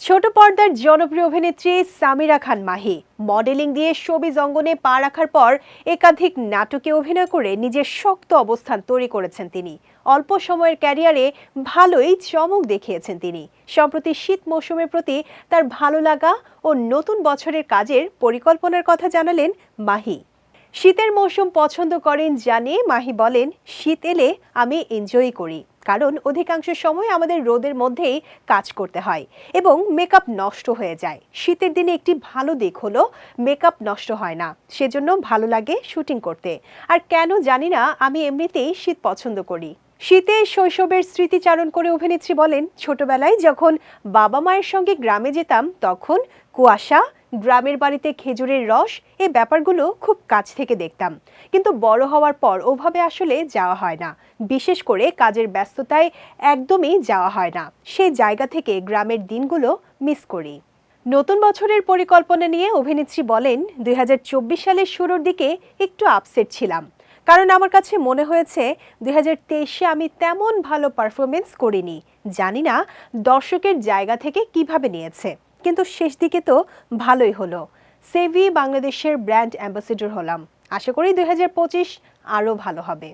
ছোট পর্দার জনপ্রিয় অভিনেত্রী সামিরা খান মাহি। মডেলিং দিয়ে শোবিজ অঙ্গনে পা রাখার পর একাধিক নাটকে অভিনয় করে নিজের শক্ত অবস্থান তৈরি করেছেন তিনি। অল্প সময়ের ক্যারিয়ারে ভালোই চমক দেখিয়েছেন তিনি। সম্প্রতি শীত মৌসুমের প্রতি তার ভালো লাগা ও নতুন বছরের কাজের পরিকল্পনার কথা জানালেন মাহি। শীতের মৌসুম পছন্দ করেন জানিয়ে মাহি বলেন, শীত এলে আমি এনজয় করি। কারণ অধিকাংশ সময় আমাদের রোদের মধ্যেই কাজ করতে হয় এবং মেকআপ নষ্ট হয়ে যায়। শীতের দিনে একটি ভালো দিক হলো মেকআপ নষ্ট হয় না, সেজন্য ভালো লাগে শুটিং করতে। আর কেন জানি না, আমি এমনিতেই শীত পছন্দ করি। শীতে শৈশবের স্মৃতিচারণ করে অভিনেত্রী বলেন, ছোটবেলায় যখন বাবা মায়ের সঙ্গে গ্রামে যেতাম, তখন কুয়াশা গ্রামের বাড়িতে খেজুরের রস, এই ব্যাপারগুলো খুব কাছ থেকে দেখতাম। কিন্তু বড় হওয়ার পর ওভাবে আসলে যাওয়া হয় না। বিশেষ করে কাজের ব্যস্ততায় একদমই যাওয়া হয় না। সেই জায়গা থেকে গ্রামের দিনগুলো মিস করি। নতুন বছরের পরিকল্পনা নিয়ে অভিনেত্রী বলেন, দুই হাজার চব্বিশ সালের শুরুর দিকে একটু আপসেট ছিলাম। কারণ আমার কাছে মনে হয়েছে, দুই আমি তেমন ভালো পারফরমেন্স করিনি। জানি না দর্শকের জায়গা থেকে কীভাবে নিয়েছে। কিন্তু শেষ দিকে তো ভালোই হলো। সেভি বাংলাদেশের ব্র্যান্ড অ্যাম্বাসেডর হলাম। আশা করি দুই হাজার পঁচিশ আরও ভালো হবে।